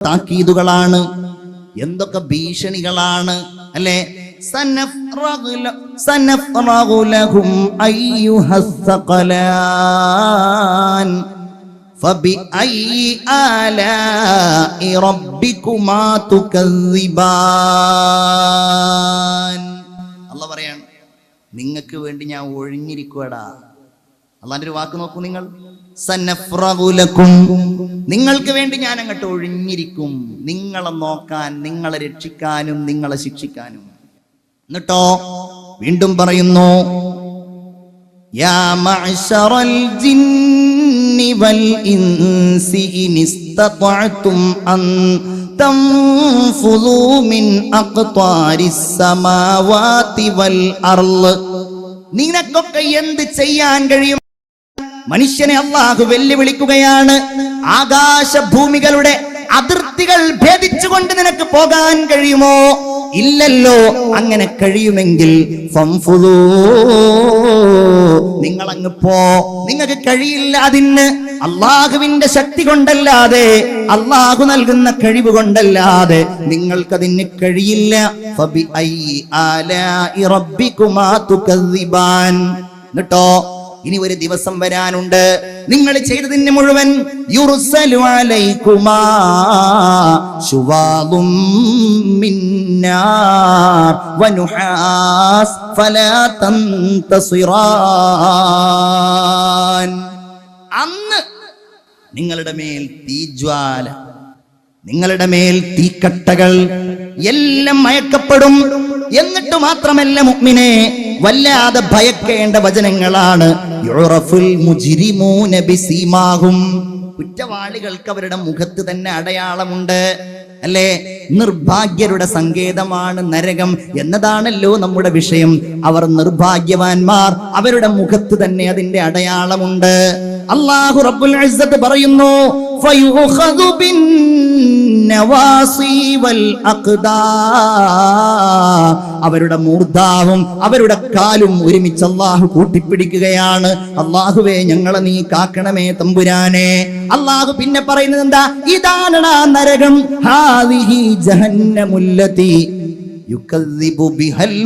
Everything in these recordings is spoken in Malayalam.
താക്കീതുകളാണ്. എന്തൊക്കെ ഭീഷണികളാണ് അല്ലെ? അല്ല പറയാണ് നിങ്ങൾക്ക് വേണ്ടി ഞാൻ ഒഴിഞ്ഞിരിക്കുവടാ. അള്ളാന്റെ ഒരു വാക്ക് നോക്കൂ നിങ്ങൾ. നിങ്ങൾക്ക് വേണ്ടി ഞാൻ അങ്ങോട്ട് ഒഴിഞ്ഞിരിക്കും. നിങ്ങളെ നോക്കാൻ നിങ്ങളെ രക്ഷിക്കാനും നിങ്ങളെ ശിക്ഷിക്കാനും. എന്നിട്ടോ വീണ്ടും പറയുന്നു നിനക്കൊക്കെ എന്ത് ചെയ്യാൻ കഴിയും? മനുഷ്യനെ അള്ളാഹു വെല്ലുവിളിക്കുകയാണ്. ആകാശഭൂമികളുടെ അതിർത്തികൾ ഭേദിച്ചുകൊണ്ട് നിനക്ക് പോകാൻ കഴിയുമോ? ഇല്ലല്ലോ അങ്ങനെ കഴിയുമെങ്കിൽ. നിങ്ങൾ അങ്ങ് പോ. നിങ്ങൾക്ക് കഴിയില്ല അതിന്. അള്ളാഹുവിന്റെ ശക്തി കൊണ്ടല്ലാതെ അള്ളാഹു നൽകുന്ന കഴിവ് കൊണ്ടല്ലാതെ നിങ്ങൾക്കതിന് കഴിയില്ല. എന്നിട്ടോ ഇനി ഒരു ദിവസം വരാനുണ്ട്. നിങ്ങൾ ചെയ്തതിന് മുഴുവൻ അന്ന് നിങ്ങളുടെ മേൽ തീജ്വാല നിങ്ങളുടെ മേൽ തീക്കട്ടകൾ എല്ലാം മയക്കപ്പെടും എന്നിട്ട് മാത്രമല്ല മുഗ്മിനെ വല്ലാതെ ഭയക്കേണ്ട വചനങ്ങളാണ്. കുറ്റവാളികൾക്ക് അവരുടെ മുഖത്ത് തന്നെ അടയാളമുണ്ട്. അല്ലേ? നിർഭാഗ്യരുടെ സങ്കേതമാണ് നരകം എന്നതാണല്ലോ നമ്മുടെ വിഷയം. അവർ നിർഭാഗ്യവാന്മാർ അവരുടെ മുഖത്ത് തന്നെ അതിന്റെ അടയാളമുണ്ട്. അള്ളാഹു റബ്ബുൽ പറയുന്നു അവരുടെ മൂർധാവും അവരുടെ കാലും ഒരുമിച്ച് അള്ളാഹു കൂട്ടിപ്പിടിക്കുകയാണ്. അള്ളാഹുവേ ഞങ്ങളെ നീ കാക്കണമേ തമ്പുരാനെ. അള്ളാഹു പിന്നെ പറയുന്നത് എന്താ? ഇതാണടാ നരകം. ഹാവിഹി ജഹന്നമുല്ലത്തി ബിഹൽ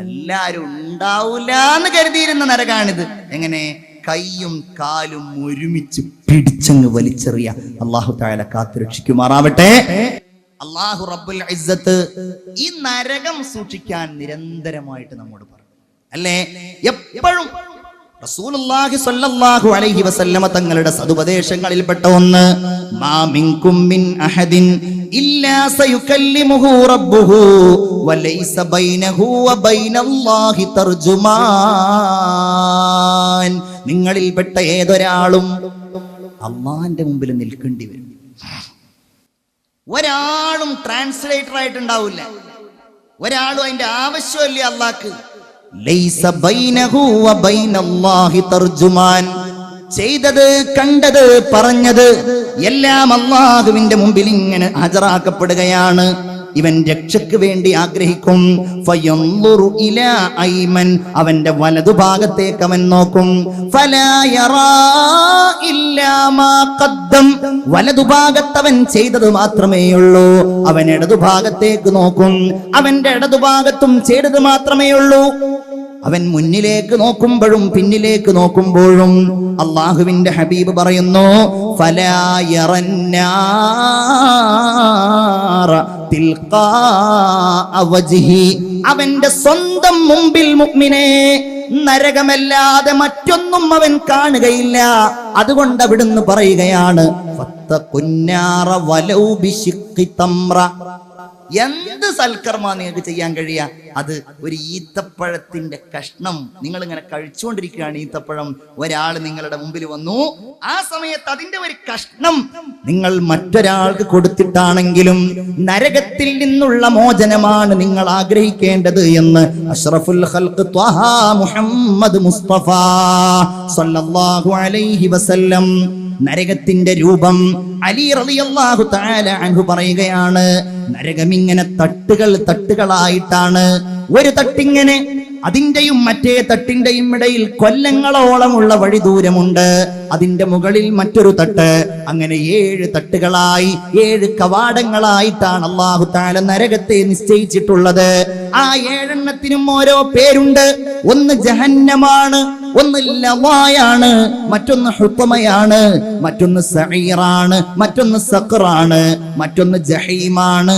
എല്ലാരും ഉണ്ടാവൂല എന്ന് കരുതിയിരുന്ന നരകാണിത്. എങ്ങനെ? കൈയും കാലും ഒരുമിച്ച് പിടിച്ചങ്ങ് വലിച്ചെറിയ അള്ളാഹു താല കാത്തുരക്ഷിക്കുമാറാവട്ടെ അള്ളാഹു റബ്ബുൽ ഇസ്സത്ത് ഈ നരകം സൂക്ഷിക്കാൻ നിരന്തരമായിട്ട് നമ്മോട് പറഞ്ഞു. അല്ലേ? എപ്പോഴും റസൂലുള്ളാഹി സ്വല്ലല്ലാഹു അലൈഹി വസല്ലമ തങ്ങളുടെ സതുപദേശങ്ങളിൽപ്പെട്ട ഒന്ന് മാ മിൻകും മിൻ അഹദിൻ ഇല്ലാ സയുകല്ലിമുഹു റബ്ബുഹു വലൈസ ബൈനഹു വബൈനല്ലാഹി തർജുമാൻ. നിങ്ങളിൽപ്പെട്ട ഏതൊരാളും അള്ളാന്റെ മുമ്പിൽ നിൽക്കേണ്ടി വരും. ഒരാളും ട്രാൻസ്ലേറ്റർ ആയിട്ടുണ്ടാവില്ല. ഒരാളും അതിന്റെ ആവശ്യമില്ല അള്ളാക്ക്. ചെയ്തത് കണ്ടത് പറഞ്ഞത് എല്ലാം അള്ളാഹുവിന്റെ മുമ്പിൽ ഇങ്ങനെ ഹാജരാക്കപ്പെടുകയാണ്. ഇവൻ രക്ഷയ്ക്ക് വേണ്ടി ആഗ്രഹിക്കും. ഐമൻ. അവന്റെ വലതുഭാഗത്തേക്ക് അവൻ നോക്കും. വലതുഭാഗത്തവൻ ചെയ്തത് മാത്രമേ ഉള്ളൂ. അവൻ ഇടതുഭാഗത്തേക്ക് നോക്കും. അവന്റെ ഇടതുഭാഗത്തും ചെയ്തത് മാത്രമേ ഉള്ളൂ. അവൻ മുന്നിലേക്ക് നോക്കുമ്പോഴും പിന്നിലേക്ക് നോക്കുമ്പോഴും അള്ളാഹുവിന്റെ ഹബീബ് പറയുന്നു ഫലാ യറന്നാറ തിൽഖാഅ വജ്ഹി. അവന്റെ സ്വന്തം മുമ്പിൽ മുഗ്മിനെ നരകമല്ലാതെ മറ്റൊന്നും അവൻ കാണുകയില്ല. അതുകൊണ്ട് അവിടുന്ന് പറയുകയാണ് എന്ത് സൽക്കർമ്മ നിങ്ങൾക്ക് ചെയ്യാൻ കഴിയുക അത് ഒരു ഈത്തപ്പഴത്തിന്റെ കഷ്ണം. നിങ്ങൾ ഇങ്ങനെ കഴിച്ചുകൊണ്ടിരിക്കുകയാണ് ഈത്തപ്പഴം. ഒരാൾ നിങ്ങളുടെ മുമ്പിൽ വന്നു. ആ സമയത്ത് അതിന്റെ ഒരു കഷ്ണം നിങ്ങൾ മറ്റൊരാൾക്ക് കൊടുത്തിട്ടാണെങ്കിലും നരകത്തിൽ നിന്നുള്ള മോചനമാണ് നിങ്ങൾ ആഗ്രഹിക്കേണ്ടത് എന്ന് അഷ്റഫുൽ മുഹമ്മദ് മുസ്തഫ സല്ലല്ലാഹു അലൈഹി വസല്ലം നരകത്തിന്റെ രൂപം അലി റളിയല്ലാഹു തആല അൻഹു പറയുകയാണ്. നരകം ഇങ്ങനെ തട്ടുകൾ തട്ടുകളായിട്ടാണ് ഒരു തട്ടിങ്ങനെ അതിന്റെയും മറ്റേ തട്ടിന്റെയും ഇടയിൽ കൊല്ലങ്ങളോളമുള്ള വഴി ദൂരമുണ്ട്. അതിന്റെ മുകളിൽ മറ്റൊരു തട്ട്. അങ്ങനെ ഏഴ് തട്ടുകളായി ഏഴ് കവാടങ്ങളായിട്ടാണ് അള്ളാഹു താല നരകത്തെ നിശ്ചയിച്ചിട്ടുള്ളത്. ആ ഏഴെണ്ണത്തിനും ഓരോ പേരുണ്ട്. ഒന്ന് ജഹന്നമാണ് ഒന്ന് ലവായാണ് മറ്റൊന്ന് ഹുത്തമയാണ് മറ്റൊന്ന് സഹീറാണ് മറ്റൊന്ന് സഖറാണ് മറ്റൊന്ന് ജഹീമാണ്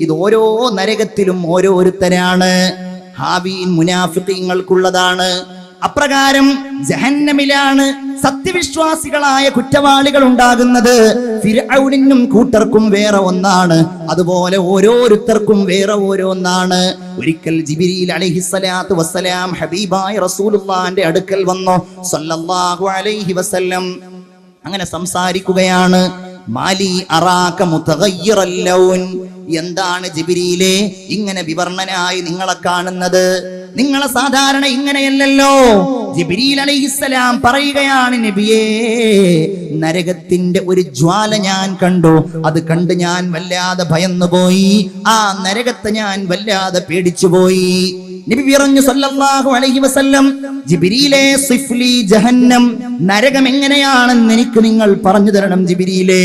ഇത് ഓരോ നരകത്തിലും ഓരോരുത്തരാണ്. ഹാവീൻ മുനാഫിക്കങ്ങൾക്കുള്ളതാണ് അപ്രകാരം ജഹന്നമിലാണ് സത്യവിശ്വാസികളായ കുറ്റവാളികൾ ഉണ്ടാകുന്നത്. ഫിർഔനിനും കൂട്ടർക്കും വേറെ ഒന്നാണ്. അതുപോലെ ഓരോരുത്തർക്കും വേറെ ഓരോന്നാണ്. ഒരിക്കൽ ജിബിരിയിൽ അലഹിസലാത്ത് വസ്സലാം ഹബീബായ റസൂലുള്ളാന്റെ അടുക്കൽ വന്നു. സല്ലല്ലാഹു അലൈഹി വസല്ലം. അങ്ങനെ സംസാരിക്കുകയാണ്. മാലി അറാക മുതഗയ്യിറൽ ലൗൻ. എന്താണ് ജിബിരിയിലെ ഇങ്ങനെ വിവർണനായി നിങ്ങളെ കാണുന്നത്? നിങ്ങളെ സാധാരണ ഇങ്ങനെയല്ലല്ലോ. ജിബിരിയിൽ അലൈഹിസ്സലാം പറയുകയാണ് നബിയേ നരകത്തിന്റെ ഒരു ജ്വാല ഞാൻ കണ്ടു. അത് കണ്ട് ഞാൻ വല്ലാതെ ഭയന്നുപോയി. ആ നരകത്തെ ഞാൻ വല്ലാതെ പേടിച്ചു പോയി നബി പറഞ്ഞു സല്ലല്ലാഹു അലൈഹി വസല്ലം ജിബ്രീലേ സിഫ്ലി ജഹന്നം നരകം എങ്ങനെയാണെന്ന് എനിക്ക് നിങ്ങൾ പറഞ്ഞു തരണം ജിബിരിയിലെ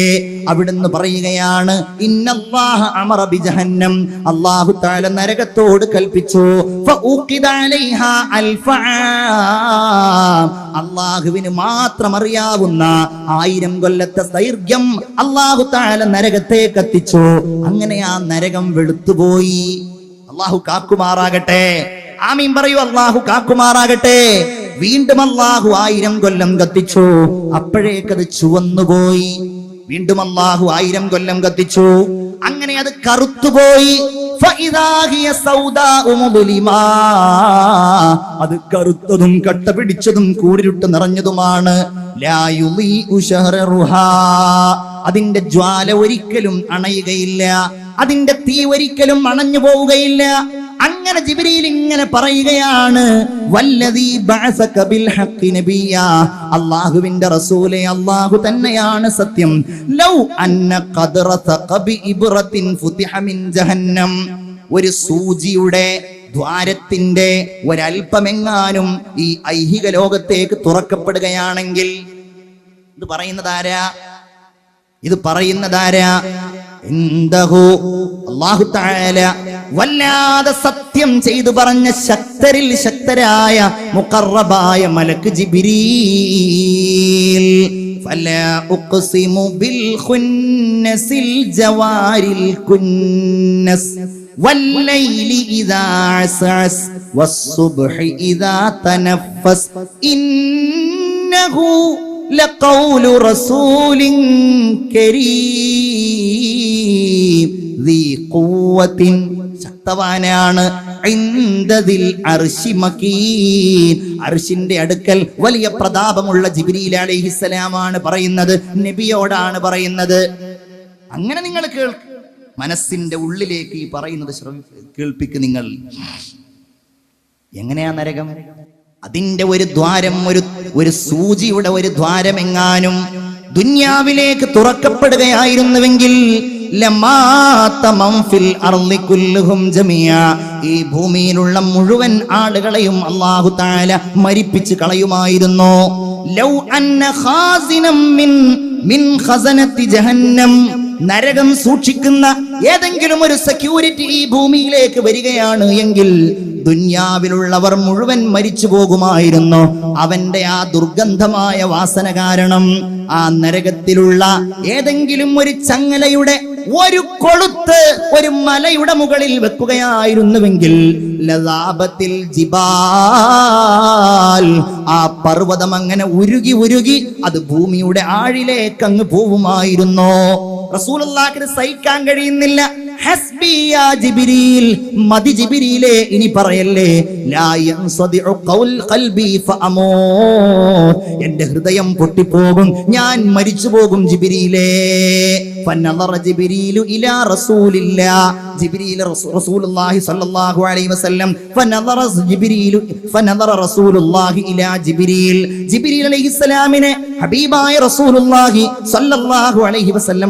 അവിടുന്ന് പറയുകയാണ് ഇന്നല്ലാഹ അമറ ബി ജഹന്നം അല്ലാഹു തആല നരകത്തോട് കൽപ്പിച്ചു ഫഊഖിദ അലൈഹാ അൽഫആം അള്ളാഹുവിന് മാത്രം അറിയാവുന്ന ആയിരം കൊല്ലത്തെ ദൈർഘ്യം അള്ളാഹു തആല നരകത്തെ കത്തിച്ചു അങ്ങനെ ആ നരകം വെളുത്തുപോയി. അള്ളാഹു കാക്കുമാറാകട്ടെ. ആമീൻ പറയൂ അള്ളാഹു കാക്കുമാറാകട്ടെ. വീണ്ടും അള്ളാഹു ആയിരം കൊല്ലം കത്തിച്ചു. അപ്പോഴേക്കത് ചുവന്നുപോയി. വീണ്ടും അള്ളാഹു ആയിരം കൊല്ലം കത്തിച്ചു. അങ്ങനെ അത് കറുത്തുപോയി. അത് കറുത്തതും കട്ട പിടിച്ചതും കൂടിരുട്ട് നിറഞ്ഞതുമാണ്. അതിന്റെ ജ്വാല ഒരിക്കലും അണയുകയില്ല. അതിന്റെ തീ ഒരിക്കലും അണഞ്ഞു പോവുകയില്ല. അങ്ങനെ ജിബിരിയിൽ ഇങ്ങനെ പറയുകയാണ് അല്ലാഹുവിന്റെ റസൂലെ അല്ലാഹു തന്നെയാണ് സത്യം. ലൗ അന്ന ഖദ്റ തഖബി ഇബ്റത്തിൻ ഫുതിഹ മിൻ ജഹന്നം ഒരു സൂചിയുടെ ദ്വാരത്തിന്റെ ഒരല്പമെങ്ങാനും ഈ ഐഹിക ലോകത്തേക്ക് തുറക്കപ്പെടുകയാണെങ്കിൽ ഇത് പറയുന്നതാരാ ഇത് പറയുന്നതാരാ ഇൻദഹു അല്ലാഹു തആല വല്ലാതെ സത്യം ചെയ്തു പറഞ്ഞ ശക്തരിൽ ശക്തരായ മുഖറബായ മലക്ക് ജിബ്രീൽ فلا أقسم بالخنس الجوار الكنس والليل إذا عسعس والصبح إذا تنفس إنه لقول رسول كريم ذي قوة ശക്തവാനാണ് ഇൻദദിൽ അർശി മക്കീൻ. അർശിന്റെ അടുക്കൽ വലിയ പ്രതാപമുള്ള ജിബ്രീൽ അലൈഹിസ്സലാമാണ് പറയുന്നത് നബിയോടാണ് പറയുന്നത് അങ്ങനെ നിങ്ങൾ കേൾക്ക് മനസ്സിന്റെ ഉള്ളിലേക്ക് ഈ പറയുന്നത് കേൾപ്പിക്ക് നിങ്ങൾ എങ്ങനെയാ നരകം? അതിന്റെ ഒരു ദ്വാരം ഒരു ഒരു സൂചിയുടെ ഒരു ദ്വാരം എങ്ങാനും ദുന്യാവിലേക്ക് തുറക്കപ്പെടുകയായിരുന്നുവെങ്കിൽ. ഈ ഭൂമിയിലുള്ള മുഴുവൻ ആളുകളെയും അള്ളാഹു താല മരിപ്പിച്ച് കളയുമായിരുന്നു. ലൗ അന്ന ഖാസിനം മിൻ മിൻ ഖസനത്തി ജഹന്നം. നരകം സൂക്ഷിക്കുന്ന ഏതെങ്കിലും ഒരു സെക്യൂരിറ്റി ഈ ഭൂമിയിലേക്ക് വരികയാണ് എങ്കിൽ ദുന്യാവിലുള്ളവർ മുഴുവൻ മരിച്ചു പോകുമായിരുന്നു. അവന്റെ ആ ദുർഗന്ധമായ വാസന കാരണം ആ നരകത്തിലുള്ള ഏതെങ്കിലും ഒരു ചങ്ങലയുടെ ഒരു കൊളുത്ത് ഒരു മലയുടെ മുകളിൽ വെക്കുകയായിരുന്നുവെങ്കിൽ ലതാപത്തിൽ ജിബാൽ ആ പർവതം അങ്ങനെ ഉരുകി ഉരുകി അത് ഭൂമിയുടെ ആഴിലേക്കങ്ങ് പോവുമായിരുന്നു റസൂലുള്ളാഹിന് സഹിക്കാൻ കഴിയുന്നില്ല. ഇനി പറയല്ലേ? എന്റെ ഹൃദയം പൊട്ടിപ്പോകും ഞാൻ മരിച്ചു പോകും അലൈഹിസ്സലാമിനെ ഹബീബായ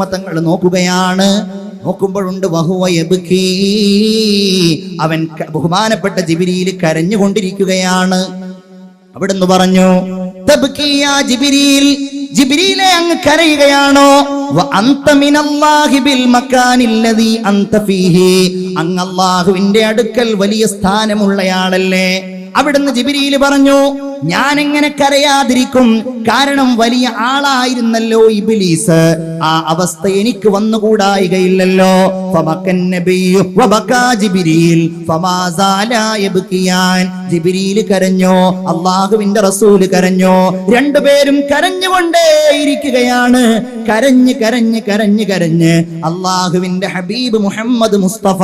തങ്ങൾ നോക്കുകയാണ്. നോക്കുമ്പോഴുണ്ട്. അവൻ ബഹുമാനപ്പെട്ട ജിബിരിയിൽ കരഞ്ഞുകൊണ്ടിരിക്കുകയാണ്. അവിടുന്ന് പറഞ്ഞു ജിബിരിയിൽ ജിബിരിയിലെ അങ്ങ് കരയുകയാണോ? അങ്ങ് അടുക്കൽ വലിയ സ്ഥാനമുള്ളയാളല്ലേ. അവിടുന്ന് ജിബിരിയിൽ പറഞ്ഞു ഞാൻ എങ്ങനെ കരയാതിരിക്കും? കാരണം വലിയ ആളായിരുന്നല്ലോ ഇബിലീസ്. ആ അവസ്ഥ എനിക്ക് വന്നുകൂടായികയില്ലല്ലോ. കരഞ്ഞോ? അള്ളാഹുവിന്റെ റസൂൽ കരഞ്ഞോ? രണ്ടുപേരും കരഞ്ഞുകൊണ്ടേ ഇരിക്കുകയാണ് കരഞ്ഞ് കരഞ്ഞ് കരഞ്ഞ് കരഞ്ഞ് അള്ളാഹുവിന്റെ ഹബീബ് മുഹമ്മദ് മുസ്തഫ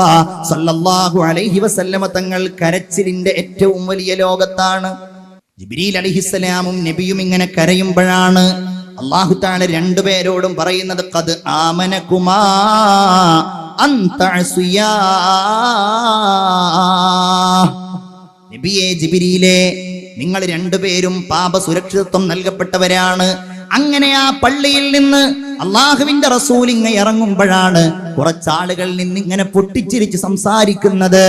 സല്ലല്ലാഹു അലൈഹി വസല്ലമ തങ്ങൾ കരച്ചിലിന്റെ ഏറ്റവും വലിയ ലോകത്താണ്. ജിബ്രീൽ അലിഹിസ്സലാമും നബിയും ഇങ്ങനെ കരയുമ്പോഴാണ് അള്ളാഹു താല രണ്ടുപേരോടും പറയുന്നത് കത് ആമനകുമാ കുമാബിയെ ജിബിരിയിലെ നിങ്ങൾ രണ്ടുപേരും പാപ സുരക്ഷിതത്വം നൽകപ്പെട്ടവരാണ്. അങ്ങനെ ആ പള്ളിയിൽ നിന്ന് അള്ളാഹുവിന്റെ റസൂൽ ഇങ്ങ ഇറങ്ങുമ്പോഴാണ് കുറച്ചാളുകളിൽ നിന്ന് ഇങ്ങനെ പൊട്ടിച്ചിരിച്ച് സംസാരിക്കുന്നത്.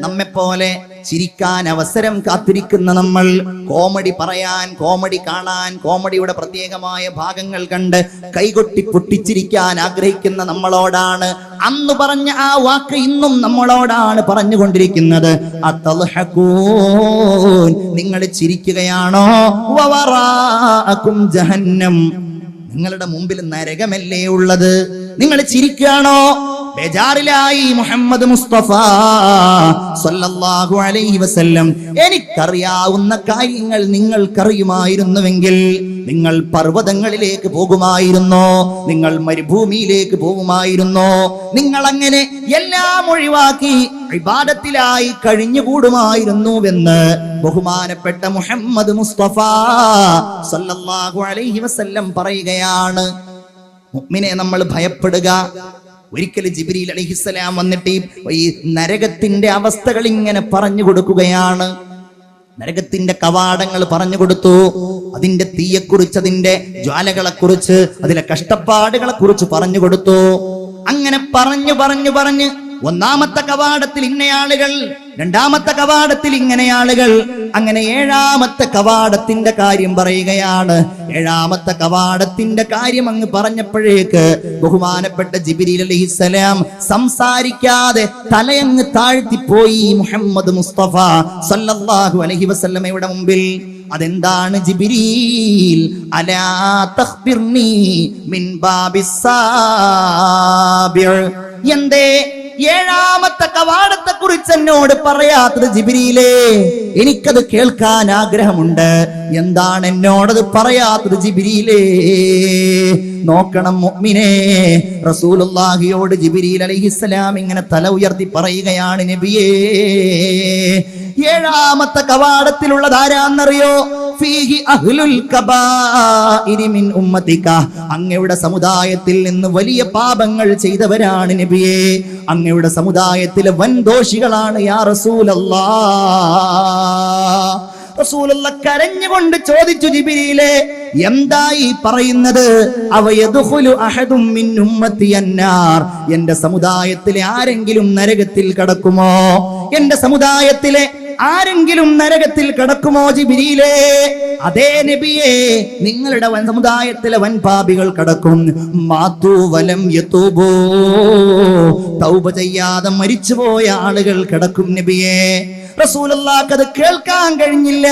നമ്മെ പോലെ ചിരിക്കാൻ അവസരം കാത്തിരിക്കുന്ന നമ്മൾ കോമഡി പറയാൻ കോമഡി കാണാൻ കോമഡിയുടെ പ്രത്യേകമായ ഭാഗങ്ങൾ കണ്ട് കൈകൊട്ടി പൊട്ടിച്ചിരിക്കാൻ ആഗ്രഹിക്കുന്ന നമ്മളോടാണ്. അന്ന് പറഞ്ഞ ആ വാക്ക് ഇന്നും നമ്മളോടാണ് പറഞ്ഞുകൊണ്ടിരിക്കുന്നത്. നിങ്ങൾ ചിരിക്കുകയാണോ? ജഹന്നം നിങ്ങളുടെ മുമ്പിൽ നരകമല്ലേ ഉള്ളത്? നിങ്ങൾ ചിരിക്കുകയാണോ? ബേജാറിലായി മുഹമ്മദ് മുസ്തഫ സല്ലല്ലാഹു അലൈഹി വസല്ലം. എനിക്കറിയാവുന്ന കാര്യങ്ങൾ നിങ്ങൾക്കറിയുമായിരുന്നുവെങ്കിൽ നിങ്ങൾ പർവതങ്ങളിലേക്ക് പോകുമായിരുന്നോ? നിങ്ങൾ മരുഭൂമിയിലേക്ക് പോകുമായിരുന്നോ? നിങ്ങൾ അങ്ങനെ എല്ലാം ഒഴിവാക്കി വിവാദത്തിലായി കഴിഞ്ഞുകൂടുമായിരുന്നുവെന്ന് ബഹുമാനപ്പെട്ട മുഹമ്മദ് മുസ്തഫ സല്ലല്ലാഹു അലൈഹി വസല്ലം പറയുകയാണ്. മുഅ്മിനെ നമ്മൾ ഭയപ്പെടുക. ഒരിക്കൽ ജിബ്രീൽ അലൈഹിസ്സലാം വന്നിട്ട് ഈ- നരകത്തിന്റെ അവസ്ഥകൾ ഇങ്ങനെ പറഞ്ഞു കൊടുക്കുകയാണ്. നരകത്തിന്റെ കവാടങ്ങൾ പറഞ്ഞു കൊടുത്തു. അതിന്റെ തീയെക്കുറിച്ച് അതിന്റെ ജ്വാലകളെ കുറിച്ച് അതിലെ കഷ്ടപ്പാടുകളെ കുറിച്ച് പറഞ്ഞു കൊടുത്തു. അങ്ങനെ പറഞ്ഞു പറഞ്ഞു പറഞ്ഞ്. ഒന്നാമത്തെ കവാടത്തിൽ ഇന്നയാളുകൾ രണ്ടാമത്തെ കവാടത്തിൽ ഇങ്ങനെ ആളുകൾ അങ്ങനെ ഏഴാമത്തെ കവാടത്തിന്റെ കാര്യം പറയുകയാണ്. ഏഴാമത്തെ കവാടത്തിന്റെ കാര്യം അങ്ങ് പറഞ്ഞപ്പോഴേക്ക് ബഹുമാനപ്പെട്ട ജിബിരി അലഹിസലാം സംസാരിക്കാതെ തലയങ്ങ് താഴ്ത്തിപ്പോയി മുഹമ്മദ് മുസ്തഫ സല്ലല്ലാഹു അലഹി വസല്ലമയുടെ മുമ്പിൽ. അതെന്താണ് ജിബിരീൽ? അലാ മിൻ ബാബിസ് എന്തേ? ഏഴാമത്തെ കവാടത്തെ കുറിച്ച് എന്നോട് പറയാത്തത് ജിബിരിയിലേ എനിക്കത് കേൾക്കാൻ ആഗ്രഹമുണ്ട്. എന്താണ് എന്നോടത് പറയാത്തത് ജിബിരിയിലേ? നോക്കണം മുഅ്മിനേ. റസൂലുള്ളാഹിയോട് ജിബിരിൽ അലൈഹിസ്സലാം ഇങ്ങനെ തല ഉയർത്തി പറയുകയാണ് നബിയേ. ഏഴാമത്തെ കവാടത്തിലുള്ളത് ആരാന്നറിയോ? ഫീഹി അഹ്ലുൽ അങ്ങയുടെ സമുദായത്തിൽ നിന്ന് വലിയ പാപങ്ങൾ ചെയ്തവരാണ് നബിയെ. അങ്ങയുടെ സമുദായത്തിലെ വൻ ദോഷികളാണ് യാ റസൂലല്ലാ. റസൂലുള്ള കരഞ്ഞുകൊണ്ട് ചോദിച്ചു ജിബിരിയിലെ എന്തായി പറയുന്നത്? എന്റെ സമുദായത്തിലെ ആരെങ്കിലും നരകത്തിൽ കടക്കുമോ? എന്റെ സമുദായത്തിലെ ആരെങ്കിലും നരകത്തിൽ കടക്കുമോ ജിബിരിയിലേ? അതേ നബിയെ നിങ്ങളുടെ വൻ സമുദായത്തിലെ വൻ പാപികൾ കടക്കും. മാത്തു വലം തൗബ ചെയ്യാതെ മരിച്ചുപോയ ആളുകൾ കിടക്കും നബിയെ. റസൂലല്ലാക്ക് അത് കേൾക്കാൻ കഴിഞ്ഞില്ല.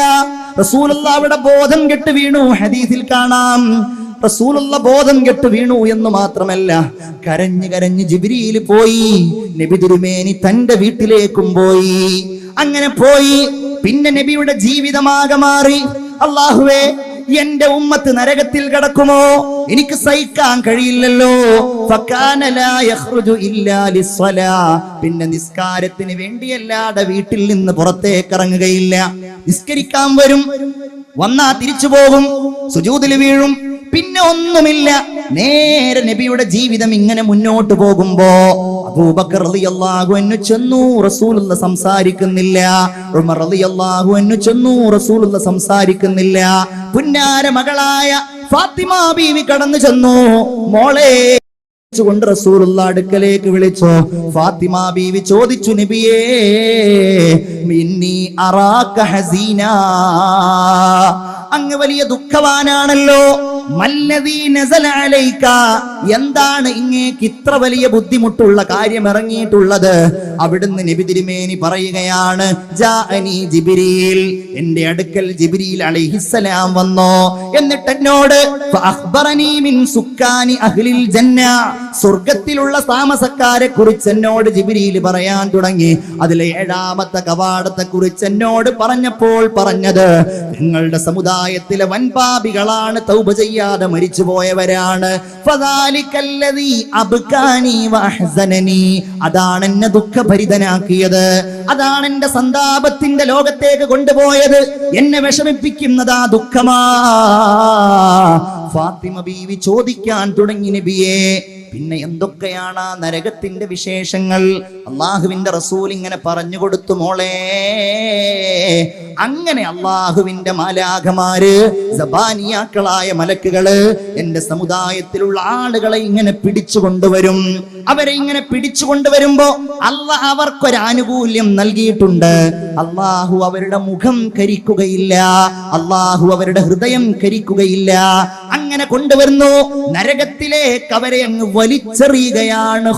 റസൂലല്ലാവിടെ ബോധം കെട്ട് വീണു. ഹദീസിൽ കാണാം. റസൂലുള്ള ബോധം കെട്ട് വീണു എന്ന് മാത്രമല്ല കരഞ്ഞു കരഞ്ഞ് ജിബിരിയിൽ പോയി നബി തിരുമേനി തന്റെ വീട്ടിലേക്കും പോയി. അങ്ങനെ പോയി പിന്നെ നബിയുടെ ജീവിതമാകെ മാറി. അള്ളാഹുവേ എന്റെ ഉമ്മത്ത് നരകത്തിൽ കിടക്കുമോ? എനിക്ക് സഹിക്കാൻ കഴിയില്ലല്ലോ. പിന്നെ നിസ്കാരത്തിന് വേണ്ടിയല്ലാതെ വീട്ടിൽ നിന്ന് പുറത്തേക്ക് ഇറങ്ങുകയില്ല. നിസ്കരിക്കാൻ വരും വന്നാ തിരിച്ചു പോകും സുജൂദിൽ വീഴും പിന്നെ ഒന്നുമില്ല. നേരെ നബിയുടെ ജീവിതം ഇങ്ങനെ മുന്നോട്ട് പോകുമ്പോ അബൂബക്കർ റളിയല്ലാഹു അൻഹു ചെന്നു റസൂലുള്ള സംസാരിക്കുന്നില്ല. ഉമർ റളിയല്ലാഹു അൻഹു ചെന്നു റസൂലുള്ള സംസാരിക്കുന്നില്ല. പുന്നാര മകളായ ഫാത്തിമ ബീവി കടന്നു ചെന്നു. മോളെ കൊണ്ട് റസൂലുള്ള അടുക്കലേക്ക് വിളിച്ചു. ഫാത്തിമ ബീവി ചോദിച്ചു നബിയേ മിന്നി അറാക്ക ഹസീന. അങ്ങ് വലിയ ദുഃഖവാനാണല്ലോ. എന്താണ് ഇങ്ങേക്ക് ഇത്ര വലിയ ബുദ്ധിമുട്ടുള്ള കാര്യം ഇറങ്ങിയിട്ടുള്ളത്? അവിടുന്ന് നബി തിരുമേനി പറയുകയാണ് എന്റെ അടുക്കൽ ജിബിരിയിൽ അലൈഹിസ്സലാം വന്നോ? എന്നിട്ട് എന്നോട് അഹ്ലിൽ ജന്ന. സ്വർഗത്തിലുള്ള താമസക്കാരെ കുറിച്ച് എന്നോട് ജിബിരിയിൽ പറയാൻ തുടങ്ങി. അതിലെ ഏഴാമത്തെ കവാടത്തെ കുറിച്ച് എന്നോട് പറഞ്ഞപ്പോൾ പറഞ്ഞത് നിങ്ങളുടെ സമുദായത്തിലെ വൻപാപികളാണ് തൗപ തൗബ ചെയ്യാതെ മരിച്ചു പോയവരാണ് അതാണ് എന്നെ ദുഃഖഭരിതനാക്കിയത്. അതാണ് എന്റെ സന്താപത്തിന്റെ ലോകത്തേക്ക് കൊണ്ടുപോയത്. എന്നെ വിഷമിപ്പിക്കുന്നത് ആ ദുഃഖമാ. ഫാത്തിമ ബീവി ചോദിക്കാൻ തുടങ്ങി നബിയേ. പിന്നെ എന്തൊക്കെയാണ് ആ നരകത്തിന്റെ വിശേഷങ്ങൾ? അള്ളാഹുവിന്റെ റസൂൽ ഇങ്ങനെ പറഞ്ഞു കൊടുത്തു മോളെ. അങ്ങനെ അള്ളാഹുവിന്റെ മാലാഖമാര് സബാനിയാക്കളായ മലക്കുകൾ എന്റെ സമുദായത്തിലുള്ള ആളുകളെ ഇങ്ങനെ പിടിച്ചു കൊണ്ടുവരും. അവരെ ഇങ്ങനെ പിടിച്ചു കൊണ്ടുവരുമ്പോ അല്ല അവർക്കൊരു ആനുകൂല്യം നൽകിയിട്ടുണ്ട്. അള്ളാഹു അവരുടെ മുഖം കരിക്കുകയില്ല. അള്ളാഹു അവരുടെ ഹൃദയം കരിക്കുകയില്ല. അങ്ങനെ കൊണ്ടുവരുന്നു. നരകത്തിലേക്ക് അവരെ അങ്ങ് വലിച്ചെറിയുകയാണ്